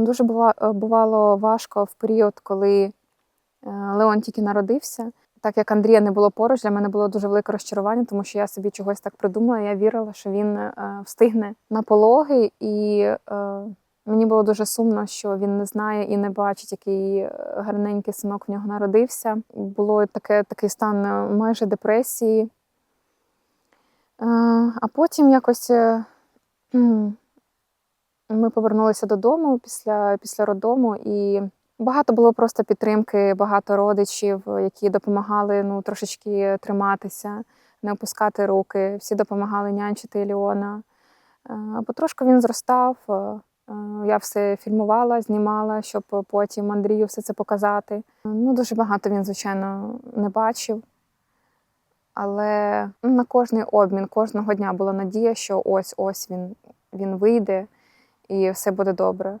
Дуже е, бувало важко в період, коли е, Леон тільки народився. Так як Андрія не було поруч, для мене було дуже велике розчарування, тому що я собі чогось так придумала. Я вірила, що він е, встигне на пологи, і мені було дуже сумно, що він не знає і не бачить, який гарненький синок в нього народився. Було таке, такий стан майже депресії. А потім якось ми повернулися додому після, після роддому, і багато було просто підтримки, багато родичів, які допомагали ну, трошечки триматися, не опускати руки. Всі допомагали нянчити Леона. Е, Потрошку він зростав. е, е, Я все фільмувала, знімала, щоб потім Андрію все це показати. Ну, дуже багато він, звичайно, не бачив. Але на кожний обмін, кожного дня була надія, що ось ось він, він вийде і все буде добре.